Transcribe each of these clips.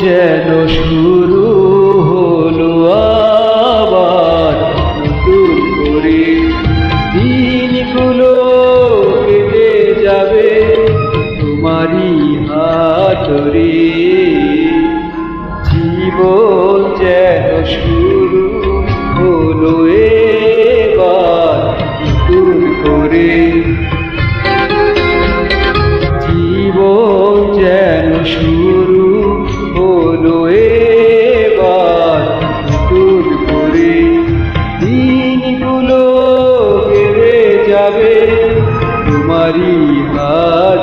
যেন শুরু হলো আবার নতুন করে। দিনগুলো কেটে যাবে তোমারই হাতরে। জীবন যেন শুরু হলো এবার নতুন করে। জীবন যেন শুরু হাত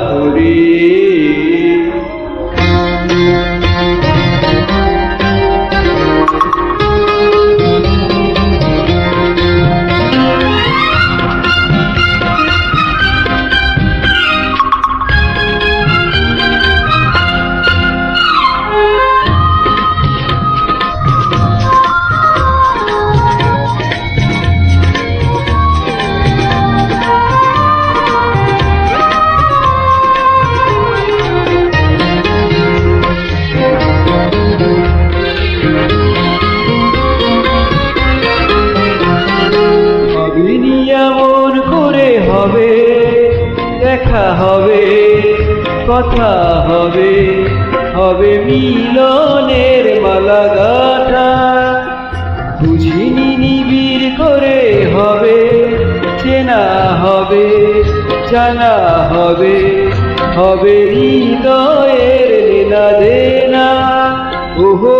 দেখা হবে, কথা হবে হবে মিলনের মালা গাথা বুঝিনি নিবিড় করে হবে, চেনা হবে, জানা হবে হবে হৃদয়ের লীলা দেনা। ওহো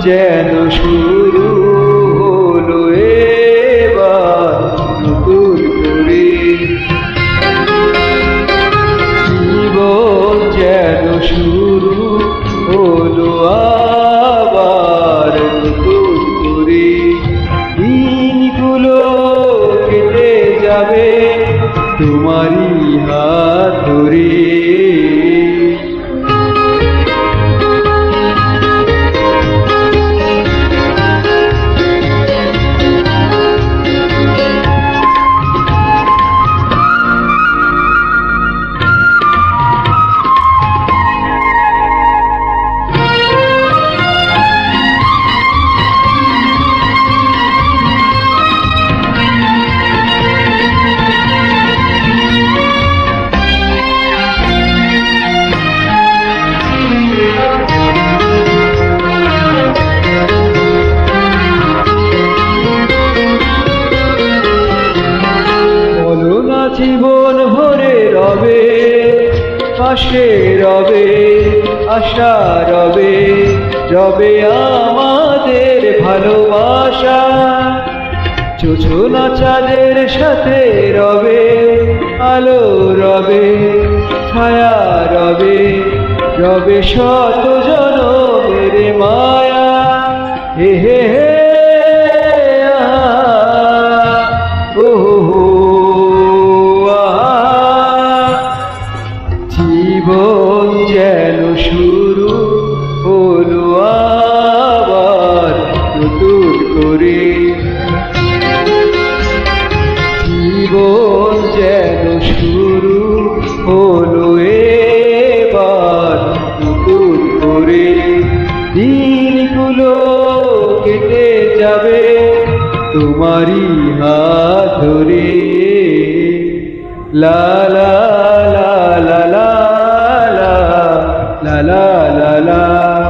যেন শুরু হলো এবার নতুন করে। জীবন যেন শুরু হলো আবার নতুন করে। দিনগুলো কেটে যাবে, তোমারই জীবন ভরে রবে, পাশে রবে, আশা রবে রবে আমাদের ভালোবাসা। চোছনা চাঁদের সাথে রবে, আলো রবে, ছায়া রবে রবে শত জনমের মায়া। হে হে জীবন যেন শুরু হলো আবার নতুন করে। জীবন যেন শুরু হলো এবার নতুন করে। দিনগুলো কেটে যাবে তোমারই হাত ধরে। লা লা